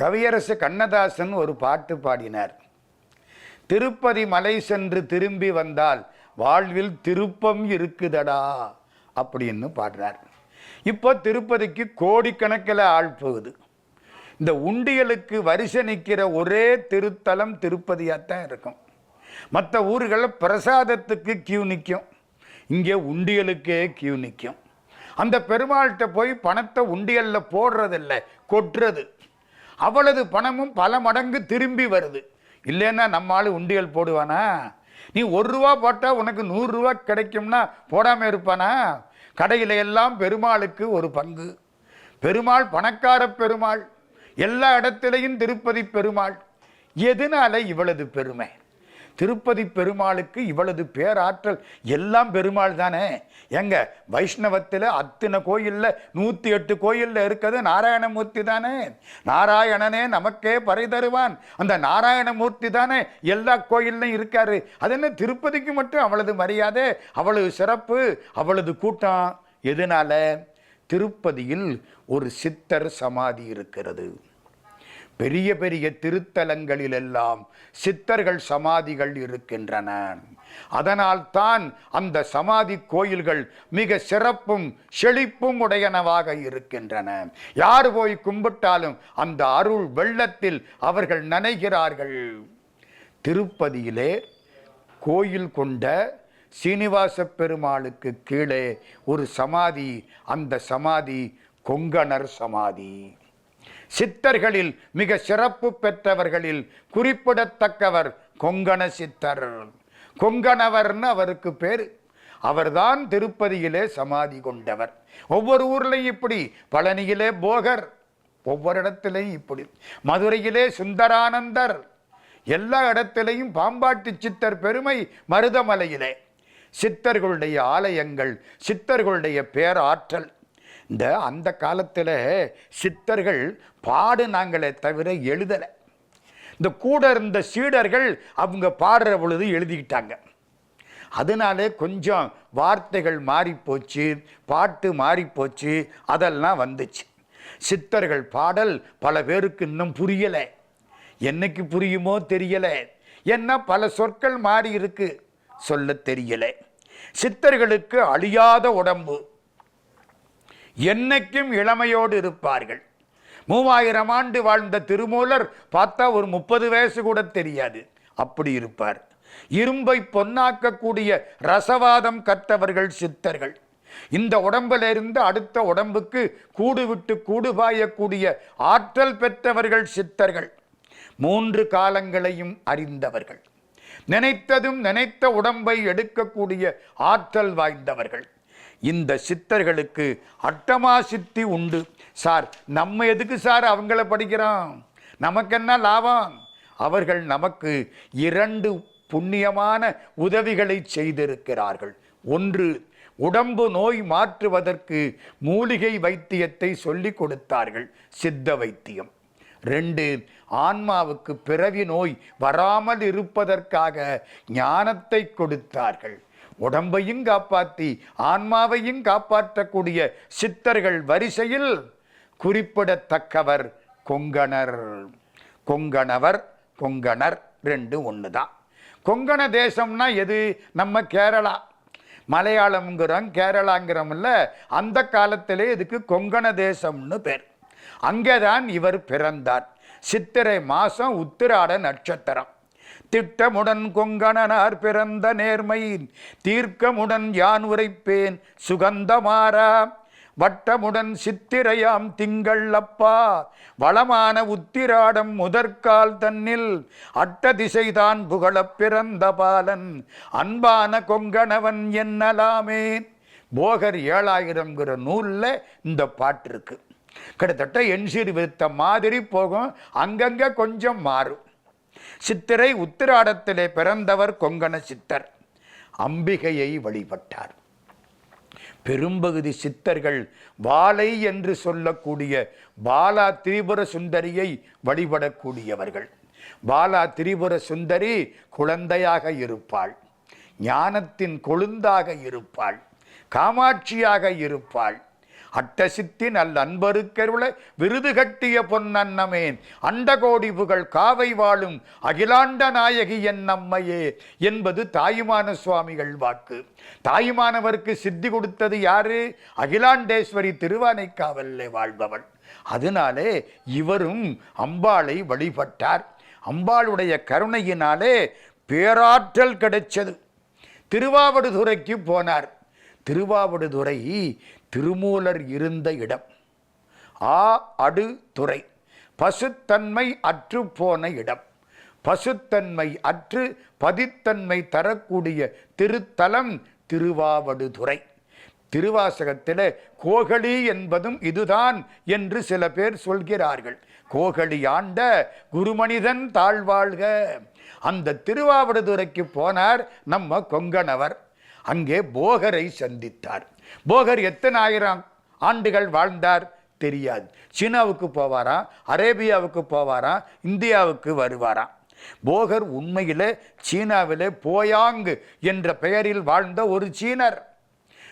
கவியரசு கண்ணதாசன் ஒரு பாட்டு பாடினார். திருப்பதி மலை சென்று திரும்பி வந்தால் வாழ்வில் திருப்பம் இருக்குதடா அப்படின்னு பாடுறார். இப்போ திருப்பதிக்கு கோடிக்கணக்கில் ஆள் போகுது. இந்த உண்டியலுக்கு வரிசை நிற்கிற ஒரே திருத்தலம் திருப்பதியாகத்தான் இருக்கும். மற்ற ஊர்களில் பிரசாதத்துக்கு கியூ நிற்கும் இங்கே உண்டியலுக்கே கியூ நிற்கும் அந்த பெருமாள்கிட்ட போய் பணத்தை உண்டியலில் போடுறதில்ல கொட்டுறது. அவளது பணமும் பல மடங்கு திரும்பி வருது. இல்லைன்னா நம்ம ஆள் உண்டியல் போடுவானா? நீ ஒரு ரூபா போட்டால் உனக்கு நூறுரூவா கிடைக்கும்னா போடாமல் இருப்பானா? கடையில் எல்லாம் பெருமாளுக்கு ஒரு பங்கு. பெருமாள் பணக்கார பெருமாள். எல்லா இடத்திலையும் திருப்பதி பெருமாள். எதனால இவ்வளவு பெருமை? திருப்பதி பெருமாளுக்கு இவ்வளவு பேராற்றல் எல்லாம் பெருமாள் தானே? எங்க? வைஷ்ணவத்தில் அத்தனை கோயிலில் நூற்றி எட்டு கோயிலில் இருக்கிறது நாராயணமூர்த்தி தானே? நாராயணனே நமக்கே பறை தருவான் அந்த நாராயணமூர்த்தி தானே எல்லா கோயில்லையும் இருக்காரு. அது என்ன திருப்பதிக்கு மட்டும் அவளது மரியாதை அவளது சிறப்பு அவளது கூட்டம்? எதனால? திருப்பதியில் ஒரு சித்தர் சமாதி இருக்கிறது. பெரிய பெரிய திருத்தலங்களிலெல்லாம் சித்தர்கள் சமாதிகள் இருக்கின்றன. அதனால் தான் அந்த சமாதி கோயில்கள் மிக சிறப்பும் செழிப்பும் உடையனவாக இருக்கின்றன. யார் போய் கும்பிட்டாலும் அந்த அருள் வெள்ளத்தில் அவர்கள் நனைகிறார்கள். திருப்பதியிலே கோயில் கொண்ட சீனிவாச பெருமாளுக்கு கீழே ஒரு சமாதி அந்த சமாதி கொங்கணர் சமாதி. சித்தர்களில் மிக சிறப்பு பெற்றவர்களில் குறிப்பிடத்தக்கவர் கொங்கண சித்தர். கொங்கணவர்னு அவருக்கு பேர். அவர்தான் திருப்பதியிலே சமாதி கொண்டவர். ஒவ்வொரு ஊர்லையும் இப்படி பழனியிலே போகர் ஒவ்வொரு இடத்திலையும் இப்படி. மதுரையிலே சுந்தரானந்தர். எல்லா இடத்திலையும் பாம்பாட்டி சித்தர் பெருமை மருதமலையிலே. சித்தர்களுடைய ஆலயங்கள் சித்தர்களுடைய பேராற்றல். இந்த அந்த காலத்தில் சித்தர்கள் பாடுனாங்களே தவிர எழுதலை. இந்த கூட இருந்த சீடர்கள் அவங்க பாடுற பொழுது எழுதிக்கிட்டாங்க. அதனாலே கொஞ்சம் வார்த்தைகள் மாறிப்போச்சு பாட்டு மாறிப்போச்சு அதெல்லாம் வந்துச்சு. சித்தர்கள் பாடல் பல பேருக்கு இன்னும் புரியலை. என்னைக்கு புரியுமோ தெரியலை. என்ன பல சொற்கள் மாறி இருக்கு. சொல்ல தெரியலை. சித்தர்களுக்கு அழியாத உடம்பு. என்னைக்கும் இளமையோடு இருப்பார்கள். மூவாயிரம் ஆண்டு வாழ்ந்த திருமூலர் பார்த்தா ஒரு முப்பது வயசு கூட தெரியாது. அப்படி இருப்பார். இரும்பை பொன்னாக்கக்கூடிய ரசவாதம் கற்றவர்கள் சித்தர்கள். இந்த உடம்பிலிருந்து அடுத்த உடம்புக்கு கூடு விட்டு கூடு பாயக்கூடிய ஆற்றல் பெற்றவர்கள் சித்தர்கள். மூன்று காலங்களையும் அறிந்தவர்கள். நினைத்ததும் நினைத்த உடம்பை எடுக்கக்கூடிய ஆற்றல் வாய்ந்தவர்கள். இந்த சித்தர்களுக்கு அட்டமா சித்தி உண்டு. சார் நம்ம எதுக்கு சார் அவங்கள படிக்கிறோம்? நமக்கு என்ன லாபம்? அவர்கள் நமக்கு இரண்டு புண்ணியமான உதவிகளை செய்திருக்கிறார்கள். ஒன்று உடம்பு நோய் மாற்றுவதற்கு மூலிகை வைத்தியத்தை சொல்லிக் கொடுத்தார்கள் சித்த வைத்தியம். ரெண்டு ஆன்மாவுக்கு பிறவி நோய் வராமல் இருப்பதற்காக ஞானத்தை கொடுத்தார்கள். உடம்பையும் காப்பாற்றி ஆன்மாவையும் காப்பாற்றக்கூடிய சித்தர்கள் வரிசையில் குறிப்பிடத்தக்கவர் கொங்கணர். கொங்கணவர் கொங்கணர் ரெண்டு ஒன்று தான் கொங்கண தேசம்னா எது? நம்ம கேரளா. மலையாளம்ங்கிறோம் கேரளாங்கிறோம்ல அந்த காலத்திலே இதுக்கு கொங்கண தேசம்னு பேர். அங்கே தான் இவர் பிறந்தார். சித்திரை மாதம் உத்திராட நட்சத்திரம். திட்டமுடன் கொங்கணனார் பிறந்த நேர்மை தீர்க்கமுடன் யான் உரைப்பேன்? சுகந்தமாரா? வட்டமுடன் சித்திரையாம் திங்கள் அப்பா. வளமான உத்திராடம் முதற்கால் தன்னில். அட்ட திசைதான் புகழப் பிறந்த பாலன். அன்பான கொங்கணவன் என்னலாமே? போகர் ஏழாயிரம்ங்கிற நூலில் இந்த பாட்டு இருக்கு கிட்டத்தட்ட என்சீர் வித்த மாதிரி போகும். அங்கங்கே கொஞ்சம் மாறும். சித்திரை உத்திராடத்திலே பிறந்தவர் கொங்கண சித்தர். அம்பிகையை வழிபட்டார். பெரும்பகுதி சித்தர்கள் வாளை என்று சொல்லக்கூடிய பாலா திரிபுர சுந்தரியை வழிபடக்கூடியவர்கள். பாலா திரிபுர சுந்தரி குழந்தையாக இருப்பாள். ஞானத்தின் கொழுந்தாக இருப்பாள். காமாட்சியாக இருப்பாள். அட்ட சித்தி அன்பருக்கருள விருது கட்டிய பொன்னன்னமேன் அண்டகோடி புகழ் காவை வாழும் அகிலாண்ட நாயகி என் நம்மையே என்பது தாயுமான சுவாமிகள் வாக்கு. தாயுமானவருக்கு சித்தி கொடுத்தது யாரு? அகிலாண்டேஸ்வரி திருவானைக்காவல்லே வாழ்பவள். அதனாலே இவரும் அம்பாளை வழிபட்டார். அம்பாளுடைய கருணையினாலே பேராற்றல் கிடைச்சது. திருவாவடுதுறைக்கு போனார். திருவாவடுதுறை திருமூலர் இருந்த இடம். ஆ அடு துறை பசுத்தன்மை அற்று போன இடம். பசுத்தன்மை அற்று பதித்தன்மை தரக்கூடிய திருத்தலம் திருவாவடுதுறை. திருவாசகத்தில் கோகலி என்பதும் இதுதான் என்று சில பேர் சொல்கிறார்கள். கோகலி ஆண்ட குருமனிதன் தாழ்வாழ்க. அந்த திருவாவடுதுறைக்கு போனார் நம்ம கொங்கணவர். அங்கே போகரை சந்தித்தார். போகர் எத்தனை ஆயிரம் ஆண்டுகள் வாழ்ந்தார் தெரியாது. சீனாவுக்கு போவாராம் அரேபியாவுக்கு போவாராம் இந்தியாவுக்கு வருவாராம் போகர் உண்மையில் சீனாவில் போயாங்கு என்ற பெயரில் வாழ்ந்த ஒரு சீனர்.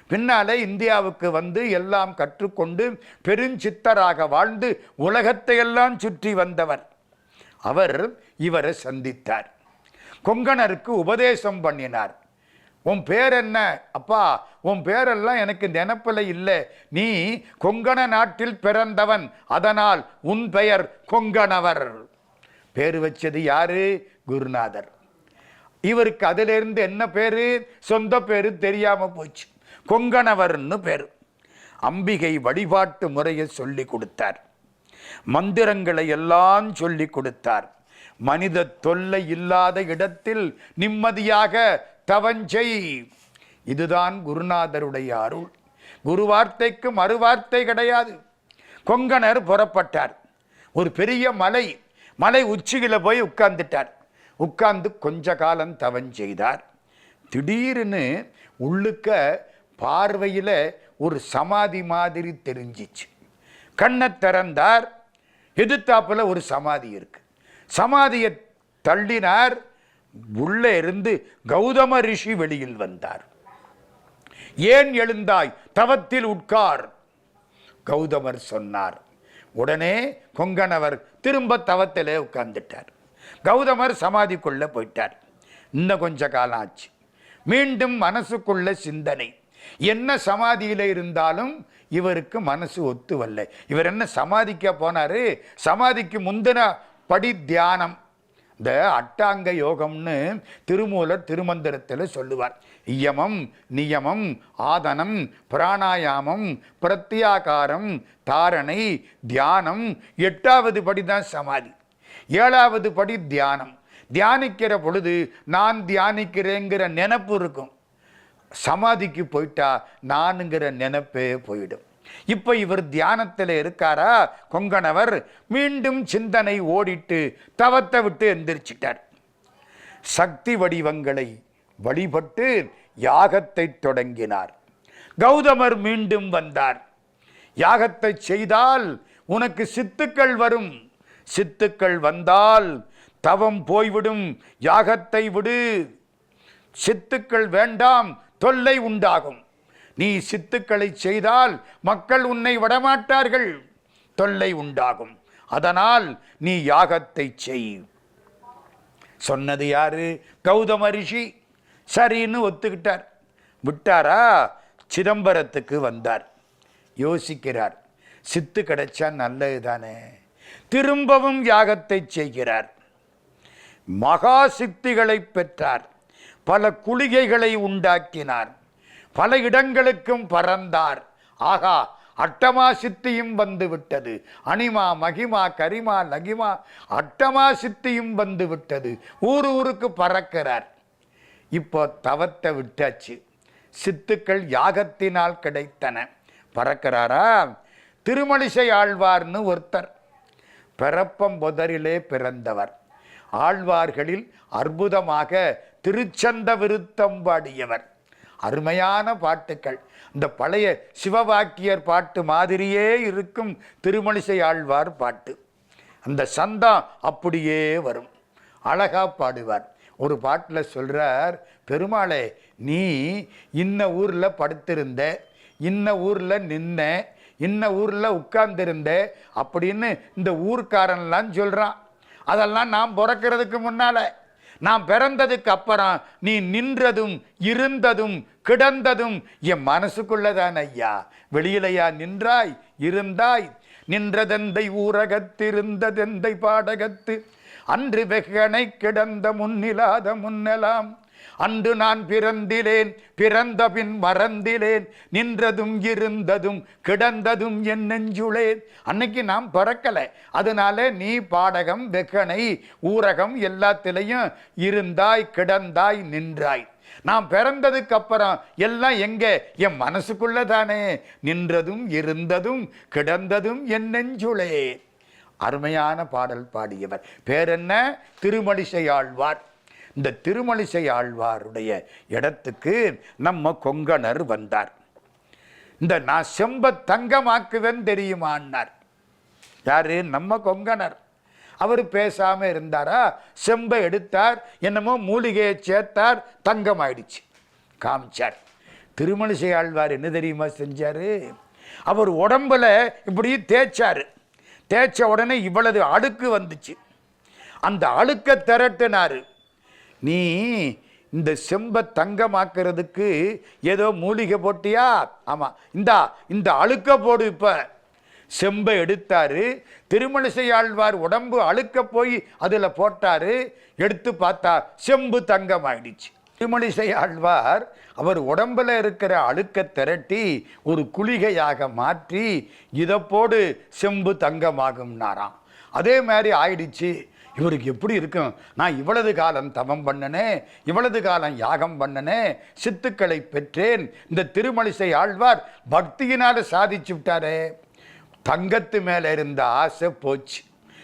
பின்னாலே இந்தியாவுக்கு வந்து எல்லாம் கற்றுக்கொண்டு பெருஞ்சித்தராக வாழ்ந்து உலகத்தை எல்லாம் சுற்றி வந்தவர். அவர் இவரை சந்தித்தார். கொங்கணருக்கு உபதேசம் பண்ணினார். உன் பேர் என்ன? அப்பா உன் பேரெல்லாம் எனக்கு நினப்பில் இல்லை. நீ கொங்கண நாட்டில் பிறந்தவன். அதனால் உன் பெயர் கொங்கணவர். பேர் வச்சது யாரு? குருநாதர். இவருக்கு அதிலிருந்து என்ன பேர்? சொந்த பேர் தெரியாமல் போச்சு. கொங்கணவர்னு பேர். அம்பிகை வழிபாட்டு முறையை சொல்லி கொடுத்தார். மந்திரங்களை எல்லாம் சொல்லி கொடுத்தார். மனித தொல்லை இல்லாத இடத்தில் நிம்மதியாக தவஞ்சை இதுதான் குருநாதருடைய அருள். குரு வார்த்தைக்கு மறுவார்த்தை கிடையாது. கொங்கணர் புறப்பட்டார். ஒரு பெரிய மலை மலை உச்சியில் போய் உட்கார்ந்துட்டார். உட்கார்ந்து கொஞ்ச காலம் தவஞ்செய்தார் திடீர்னு உள்ளுக்க பார்வையில் ஒரு சமாதி மாதிரி தெரிஞ்சிச்சு. கண்ணை திறந்தார். எதிர்த்தாப்பில் ஒரு சமாதி இருக்கு. சமாதியை தள்ளினார். உள்ளே இருந்து கௌதம ரிஷி வெளியில் வந்தார். ஏன் எழுந்தாய்? தவத்தில் உட்கார். கௌதமர் சொன்னார் உடனே கொங்கணவர் திரும்ப தவத்திலே உட்கார்ந்துட்டார். கௌதமர் சமாதிக்குள்ள போயிட்டார். இன்னும் கொஞ்ச காலம் ஆச்சு. மீண்டும் மனசுக்குள்ள சிந்தனை. என்ன சமாதியில் இருந்தாலும் இவருக்கு மனசு ஒத்து வரல இவர் என்ன சமாதிக்க போனாரு? சமாதிக்கு முந்தின படி தியானம். இந்த அட்டாங்க யோகம்னு திருமூலர் திருமந்திரத்தில் சொல்லுவார். இயமம் நியமம் ஆதனம் பிராணாயாமம் பிரத்யாகாரம் தாரணை தியானம் எட்டாவது படி தான் சமாதி. ஏழாவது படி தியானம். தியானிக்கிற பொழுது நான் தியானிக்கிறேங்கிற நினப்பு இருக்கும். சமாதிக்கு போயிட்டா நானுங்கிற நினப்பே போயிடும். இப்போ இவர் தியானத்தில் இருக்காரா? கொங்கணவர். மீண்டும் சிந்தனை ஓடிட்டு தவத்தை விட்டு எந்திரிச்சிட்டார். சக்தி வடிவங்களை வழிபட்டு யாகத்தை தொடங்கினார். கௌதமர் மீண்டும் வந்தார். யாகத்தை செய்தால் உனக்கு சித்துக்கள் வரும். சித்துக்கள் வந்தால் தவம் போய்விடும். யாகத்தை விடு. சித்துக்கள் வேண்டாம். தொல்லை உண்டாகும். நீ சித்துக்களை செய்தால் மக்கள் உன்னை விடமாட்டார்கள். தொல்லை உண்டாகும். அதனால் நீ யாகத்தை செய். சொன்னது யாரு? கௌதம ரிஷி. சரின்னு ஒத்துக்கிட்டார். விட்டாரா? சிதம்பரத்துக்கு வந்தார். யோசிக்கிறார். சித்து கிடைச்சா நல்லது தானே திரும்பவும் யாகத்தை செய்கிறார். மகா சித்திகளை பெற்றார். பல குளிகைகளை உண்டாக்கினார். பல இடங்களுக்கும் பறந்தார். ஆகா அட்டமா சித்தியும் வந்து விட்டது அனிமா மகிமா கரிமா லகிமா அட்டமா சித்தியும் வந்து விட்டது ஊர் ஊருக்கு பறக்கிறார். இப்போ தவத்தை விட்டாச்சு. சித்துக்கள் யாகத்தினால் கிடைத்தன. பறக்கிறாரா? திருமணிசை ஆழ்வார்னு ஒருத்தர். பிறப்பம் புதரிலே பிறந்தவர். ஆழ்வார்களில் அற்புதமாக திருச்சந்த விருத்தம் பாடியவர். அருமையான பாட்டுக்கள். இந்த பழைய சிவவாக்கியர் பாட்டு மாதிரியே இருக்கும் திருமணிசை ஆழ்வார் பாட்டு. அந்த சந்தம் அப்படியே வரும். அழகாக பாடுவார். ஒரு பாட்டில் சொல்கிறார் பெருமாளே நீ இன்ன ஊரில் படுத்திருந்த இன்ன ஊரில் நின்ன இன்ன ஊரில் உட்கார்ந்திருந்தேன் அப்படின்னு இந்த ஊர்க்காரன்லாம் சொல்கிறான் அதெல்லாம் நாம் பிறக்கிறதுக்கு முன்னால். நான் பிறந்ததுக்கு அப்புறம் நீ நின்றதும் இருந்ததும் கிடந்ததும் என் மனசுக்குள்ளதான் ஐயா. வெளியிலையா நின்றாய்? இருந்தாய். நின்றதெந்தை ஊரகத்திருந்ததெந்தை பாடகத்து. அன்று வெகனை கிடந்த முன்னிலாத முன்னலாம் அன்று நான் பிறந்திலேன் பிறந்த பின் மறந்திலேன் நின்றதும் இருந்ததும் கிடந்ததும் என் நெஞ்சுளேன் அன்னைக்கு நாம் பிறக்கலை. அதனால நீ பாடகம் வெக்கனை ஊரகம் எல்லாத்திலையும் இருந்தாய் கிடந்தாய் நின்றாய். நான் பிறந்ததுக்கு அப்புறம் எல்லாம் எங்க? என் மனசுக்குள்ள தானே. நின்றதும் இருந்ததும் கிடந்ததும் என் நெஞ்சுளே. அருமையான பாடல் பாடியவர். பேர் என்ன? திருமணிசை ஆழ்வார். இந்த திருமணிசை ஆழ்வாருடைய இடத்துக்கு நம்ம கொங்கணர் வந்தார். இந்த நான் செம்ப தங்கமாக்குவேன் தெரியுமான்னார். யாரு? நம்ம கொங்கணர். அவர் பேசாம இருந்தாரா? செம்பை எடுத்தார் என்னமோ மூலிகையை சேர்த்தார் தங்கம் ஆயிடுச்சு காமிச்சார். திருமணிசை ஆழ்வார் என்ன தெரியுமா செஞ்சாரு? அவர் உடம்புல இப்படி தேய்ச்சாரு. தேய்ச்ச உடனே இவ்வளவு அழுக்கு வந்துச்சு. அந்த அழுக்க திரட்டினாரு. நீ இந்த செம்பை தங்கமாக்குறதுக்கு ஏதோ மூலிகை போட்டியா? ஆமாம் இந்தா இந்த அழுக்க போடு இப்போ. செம்பை எடுத்தாரு. திருமணிசையாழ்வார் உடம்பு அழுக்க போய் அதில் போட்டாரு. எடுத்து பார்த்தா செம்பு தங்கம் ஆயிடுச்சு திருமணிசை ஆழ்வார் அவர் உடம்புல இருக்கிற அழுக்க திரட்டி ஒரு குளிகையாக மாற்றி இதை போடு செம்பு தங்கமாகும்னாராம். அதே மாதிரி ஆயிடுச்சு. இவருக்கு எப்படி இருக்கும்? நான் இவ்வளவு காலம் தவம் பண்ணனே இவ்வளவு காலம் யாகம் பண்ணனே சித்துக்களை பெற்றேன். இந்த திருமலிசை ஆழ்வார் பக்தியினால் சாதிச்சு விட்டாரே. தங்கத்து மேலே இருந்த ஆசை போச்சு.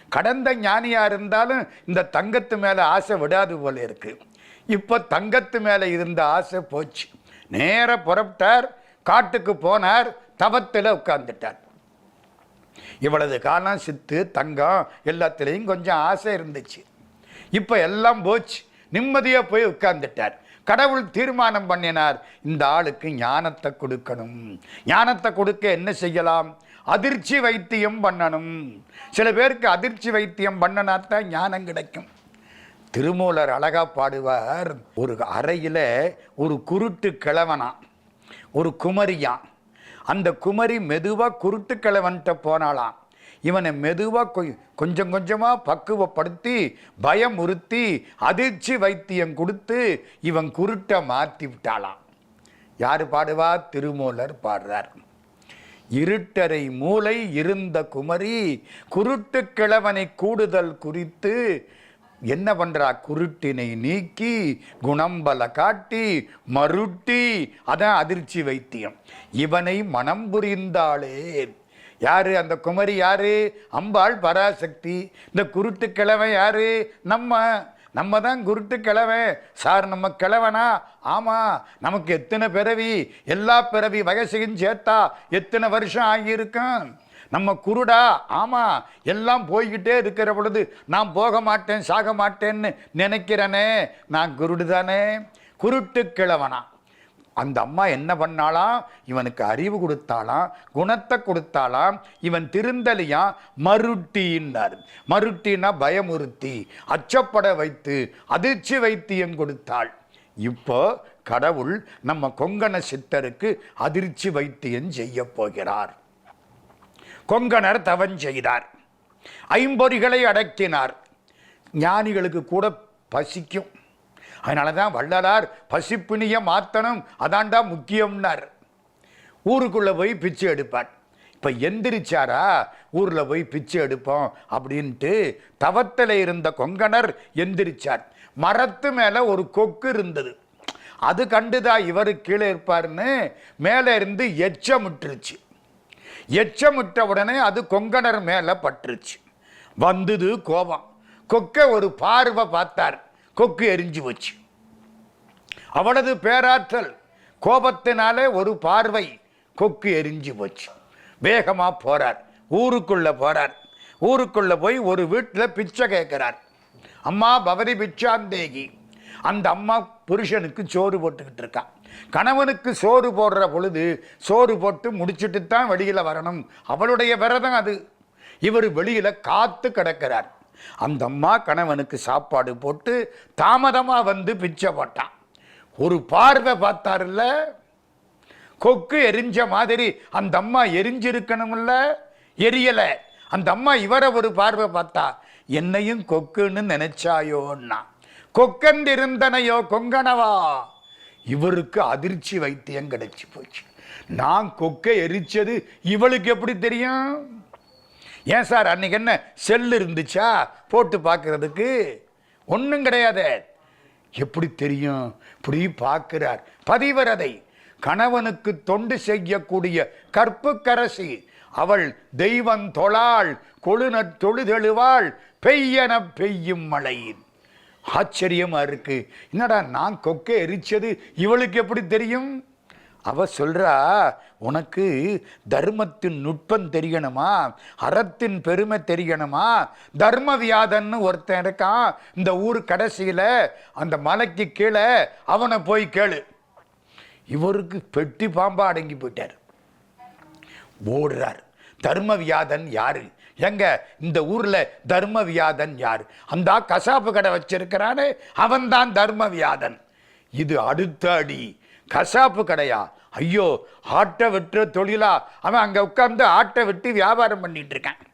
கடந்த ஞானியாக இருந்தாலும் இந்த தங்கத்து மேலே ஆசை விடாது போல இருக்கு. இப்போ தங்கத்து மேலே இருந்த ஆசை போச்சு. நேராக புறப்பட்டார் காட்டுக்கு போனார் தவத்தில் உட்கார்ந்துட்டார். இவ்வளவு காலம் சித்து தங்கம் எல்லாத்துலேயும் கொஞ்சம் ஆசை இருந்துச்சு. இப்போ எல்லாம் போச்சு. நிம்மதியாக போய் உட்கார்ந்துட்டார். கடவுள் தீர்மானம் பண்ணினார். இந்த ஆளுக்கு ஞானத்தை கொடுக்கணும். ஞானத்தை கொடுக்க என்ன செய்யலாம்? அதிர்ச்சி வைத்தியம் பண்ணணும். சில பேருக்கு அதிர்ச்சி வைத்தியம் பண்ணனாத்தான் ஞானம் கிடைக்கும். திருமூலர் அழகா பாடுவார். ஒரு அறையில் ஒரு குருட்டு கிழவனா ஒரு குமரியான் அந்த குமரி மெதுவாக குருட்டு கிழவன்கிட்ட போனாளாம். இவனை மெதுவாக கொ- கொஞ்சம் கொஞ்சமாக பக்குவப்படுத்தி பயமுறுத்தி அதிர்ச்சி வைத்தியம் கொடுத்து இவன் குருட்டை மாற்றி விட்டாளாம். யார் பாடுவா? திருமூலர் பாடுறார். இருட்டரை மூளை இருந்த குமரி குருட்டு கிழவனை கூடுதல் குறித்து என்ன பண்ணுறா குருட்டினை நீக்கி குணம்பல காட்டி மருட்டி அதான் அதிர்ச்சி வைத்தியம். இவனை மனம் புரிந்தாளே. யாரு? அந்த குமரி யாரு? அம்பாள் பராசக்தி. இந்த குருட்டு கிழவன் யாரு? நம்ம நம்ம தான் குருட்டு கிழவன். சார் நம்ம கிழவனா? ஆமா. நமக்கு எத்தனை பிறவி? எல்லா பிறவி வயசையும் சேர்த்தா எத்தனை வருஷம் ஆகியிருக்கும்? நம்ம குருடா ஆமாம் எல்லாம் போய்கிட்டே இருக்கிற பொழுது நான் போக மாட்டேன் சாக மாட்டேன்னு நினைக்கிறனே நான் குருடு தானே குருட்டு கிழவனா. அந்த அம்மா என்ன பண்ணாலாம் இவனுக்கு அறிவு கொடுத்தாலாம் குணத்தை கொடுத்தாலாம் இவன் திருந்தலியா? மருட்டின்னார். மருட்டினா பயமுறுத்தி அச்சப்பட வைத்து அதிர்ச்சி வைத்தியம் கொடுத்தாள். இப்போ கடவுள் நம்ம கொங்கண சித்தருக்கு அதிர்ச்சி வைத்தியம் செய்ய போகிறார். கொங்கணர் தவன் செய்தார். ஐம்பொறிகளை அடக்கினார். ஞானிகளுக்கு கூட பசிக்கும். அதனால தான் வள்ளலார் பசிப்பினிய மாத்தனும் அதாண்டா முக்கியம்னார். ஊருக்குள்ளே போய் பிச்சை எடுப்பார். இப்போ எந்திரிச்சாரா? ஊரில் போய் பிச்சை எடுப்போம் அப்படின்ட்டு தவத்தில் இருந்த கொங்கணர் எந்திரிச்சார். மரத்து மேலே ஒரு கொக்கு இருந்தது. அது கண்டுதான் இவர் கீழே இருப்பார்னு மேலே இருந்து எச்சமிட்டுருச்சு எச்சமுட்ட உடனே அது கொங்கணர் மேலே பட்டுருச்சு. வந்தது கோபம். கொக்கை ஒரு பார்வை பார்த்தார். கொக்கு எரிஞ்சு போச்சு. அவளது பேராற்றல் கோபத்தினாலே ஒரு பார்வை கொக்கு எரிஞ்சு போச்சு. வேகமாக போகிறார் ஊருக்குள்ள போகிறார் ஊருக்குள்ளே போய் ஒரு வீட்டில் பிச்சை கேட்குறார் அம்மா பவரி பிச்சாந்தேகி. அந்த அம்மா புருஷனுக்கு சோறு போட்டுக்கிட்டு இருக்கான் கணவனுக்கு சோறு போடுற பொழுது சோறு போட்டு முடிச்சிட்டு தான் வெளியில் வரணும். அவளுடைய விரதம் அது. இவர் வெளியில் காத்து கிடக்கிறார். அந்த அம்மா கணவனுக்கு சாப்பாடு போட்டு தாமதமாக வந்து பிச்சை போட்டான். ஒரு பார்வை பார்த்தாருல்ல? கொக்கு எரிஞ்ச மாதிரி. அந்த அம்மா எரிஞ்சிருக்கணும்ல? எரியலை. அந்த அம்மா இவரை ஒரு பார்வை பார்த்தா என்னையும் கொக்குன்னு நினைச்சாயோன்னா. கொக்கந்திருந்தனையோ கொங்கனவா? இவருக்கு அதிர்ச்சி வைத்தியம் கிடைச்சி போச்சு. நான் கொக்கை எரிச்சது இவளுக்கு எப்படி தெரியும்? ஏன் சார் அன்னைக்கு என்ன செல் இருந்துச்சா? போட்டு பார்க்கறதுக்கு ஒன்றும் கிடையாது. எப்படி தெரியும்? இப்படி பார்க்கிறார். பதிவரதை கணவனுக்கு தொண்டு செய்யக்கூடிய கற்புக்கரசி அவள் தெய்வம் தொழாள் கொழுன தொழுதெழுவாள் பெய்யன பெய்யும் மழையின். ஆச்சரியமாக இருக்கு. என்னடா நான் கொக்கை எரிச்சது இவளுக்கு எப்படி தெரியும்? அவ சொல்றா உனக்கு தர்மத்தின் நுட்பம் தெரியணுமா? அறத்தின் பெருமை தெரியணுமா? தர்ம வியாதன்னு ஒருத்தன் இருக்கான் இந்த ஊர் கடைசியில் அந்த மலைக்கு கீழே அவனை போய் கேளு. இவருக்கு பெட்டி பாம்பா அடங்கி போயிட்டார். ஓடுறார். தர்ம வியாதன் யாரு? எங்க? இந்த ஊர்ல தர்ம வியாதன் யார்? அந்த கசாப்பு கடை வச்சிருக்கிறானே அவன்தான் தர்ம வியாதன் இது அடுத்த அடி. கசாப்பு கடையா? ஐயோ ஆட்டை வெட்டுற தொழிலா? அவன் அங்க உட்கார்ந்து ஆட்டை வெட்டி வியாபாரம் பண்ணிட்டு இருக்கான்.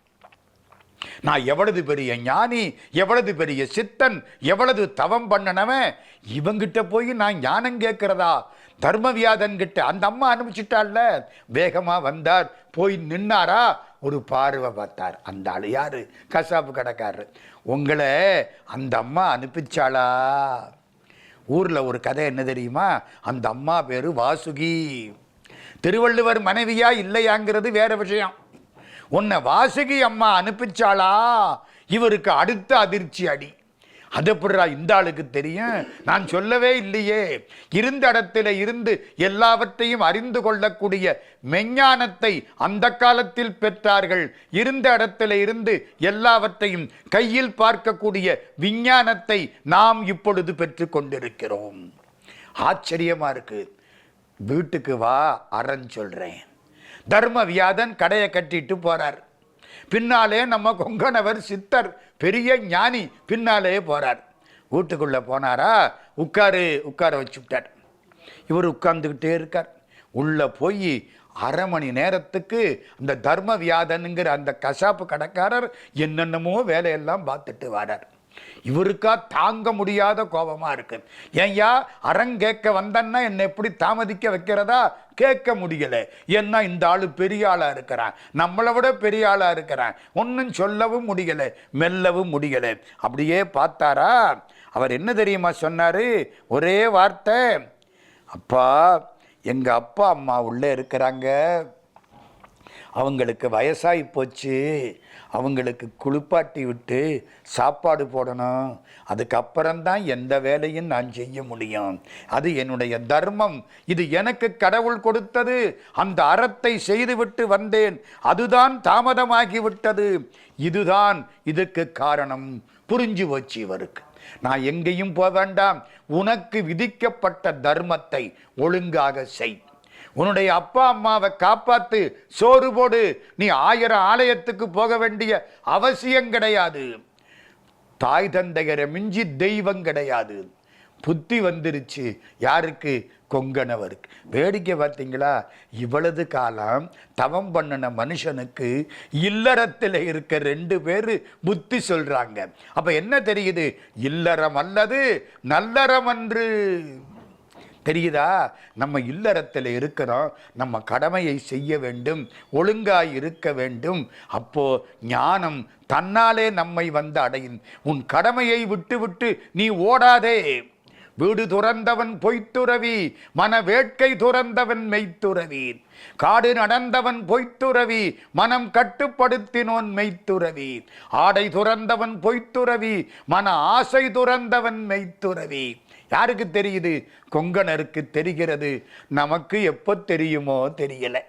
நான் எவ்வளவு பெரிய ஞானி எவ்வளவு பெரிய சித்தன் எவ்வளவு தவம் பண்ணனவன் இவங்கிட்ட போய் நான் ஞானம் கேட்கிறதா? தர்மவியாதன் கிட்ட அந்த அம்மா அனுப்பிச்சிட்டாள்ல. வேகமா வந்தார். போய் நின்னாரா? ஒரு பார்வை பார்த்தார். அந்த ஆள் யார்? கசாப்பு கடைக்காரர். உங்களை அந்த அம்மா அனுப்பிச்சாளா? ஊரில் ஒரு கதை என்ன தெரியுமா? அந்த அம்மா பேர் வாசுகி. திருவள்ளுவர் மனைவியா இல்லையாங்கிறது வேற விஷயம். உன்னை வாசுகி அம்மா அனுப்பிச்சாளா? இவருக்கு அடுத்த அதிர்ச்சி அடி. அது எப்படிரா இந்த ஆளுக்கு தெரியும். நான் சொல்லவே இல்லையே. இருந்த இடத்துல இருந்து எல்லாவற்றையும் அறிந்து கொள்ளக்கூடிய மெஞ்ஞானத்தை அந்த காலத்தில் பெற்றார்கள். இருந்த இடத்துல இருந்து எல்லாவற்றையும் கையில் பார்க்கக்கூடிய விஞ்ஞானத்தை நாம் இப்பொழுது பெற்று கொண்டிருக்கிறோம். ஆச்சரியமா இருக்கு. வீட்டுக்கு வா அறன் சொல்றேன். தர்ம வியாதன் கடையை கட்டிட்டு போறார். பின்னாலே நம்ம கொங்கணவர் சித்தர் பெரிய ஞானி பின்னாலே போகிறார் வீட்டுக்குள்ளே போனாரா? உட்காரு உட்கார வச்சு விட்டார் இவர் உட்கார்ந்துக்கிட்டே இருக்கார். உள்ளே போய் அரை மணி நேரத்துக்கு அந்த தர்ம வியாதனுங்கிற அந்த கசாப்பு கடைக்காரர் என்னென்னமோ வேலையெல்லாம் பார்த்துட்டு வரார். இவருக்கா தாங்க முடியாத கோபமாக இருக்கு. ஏன்யா? அறம் கேட்க வந்தன்னா என்னை எப்படி தாமதிக்க வைக்கிறதா? கேட்க முடியலை. ஏன்னா இந்த ஆள் பெரிய ஆளாக இருக்கிறான். நம்மளை விட பெரிய ஆளாக இருக்கிறான். ஒன்றும் சொல்லவும் முடியலை. மெல்லவும் முடியலை. அப்படியே பார்த்தாரா? அவர் என்ன தெரியுமா சொன்னார்? ஒரே வார்த்தை. அப்பா எங்கள் அப்பா அம்மா உள்ளே இருக்கிறாங்க. அவங்களுக்கு வயசாகி போச்சு. அவங்களுக்கு குளிப்பாட்டி விட்டு சாப்பாடு போடணும். அதுக்கப்புறம்தான் எந்த வேலையும் நான் செய்ய முடியும். அது என்னுடைய தர்மம். இது எனக்கு கடவுள் கொடுத்தது. அந்த அறத்தை செய்துவிட்டு வந்தேன். அதுதான் தாமதமாகிவிட்டது. இதுதான் இதுக்கு காரணம். புரிஞ்சு போச்சு இவருக்கு. நான் எங்கேயும் போக வேண்டாம். உனக்கு விதிக்கப்பட்ட தர்மத்தை ஒழுங்காக செய். உன்னுடைய அப்பா அம்மாவை காப்பாத்து சோறு போடு. நீ ஆயிரம் ஆலயத்துக்கு போக வேண்டிய அவசியம் கிடையாது. தாய் தந்தையரை மிஞ்சி தெய்வம் கிடையாது. புத்தி வந்துருச்சு. யாருக்கு? கொங்கணவருக்கு. வேடிக்கை பார்த்தீங்களா? இவ்வளவு காலம் தவம் பண்ணின மனுஷனுக்கு இல்லறத்தில் இருக்க ரெண்டு பேர் புத்தி சொல்கிறாங்க அப்போ என்ன தெரியுது? இல்லறம் அல்லது நல்லறம் அன்று. தெரியுதா? நம்ம இல்லறத்தில் இருக்கிறோம். நம்ம கடமையை செய்ய வேண்டும். ஒழுங்காய் இருக்க வேண்டும். அப்போ ஞானம் தன்னாலே நம்மை வந்து அடையும். உன் கடமையை விட்டுவிட்டு நீ ஓடாதே. வீடு துறந்தவன் பொய்த்துறவி மன வேட்கை துறந்தவன் மெய்த்துறவி. காடு நடந்தவன் பொய்த்துறவி மனம் கட்டுப்படுத்தினோன் மெய்த்துறவி. ஆடை துறந்தவன் பொய்த்துறவி மன ஆசை துறந்தவன் மெய்த்துறவி. யாருக்கு தெரியுது? கொங்கணருக்கு தெரிகிறது. நமக்கு எப்போ தெரியுமோ தெரியலை.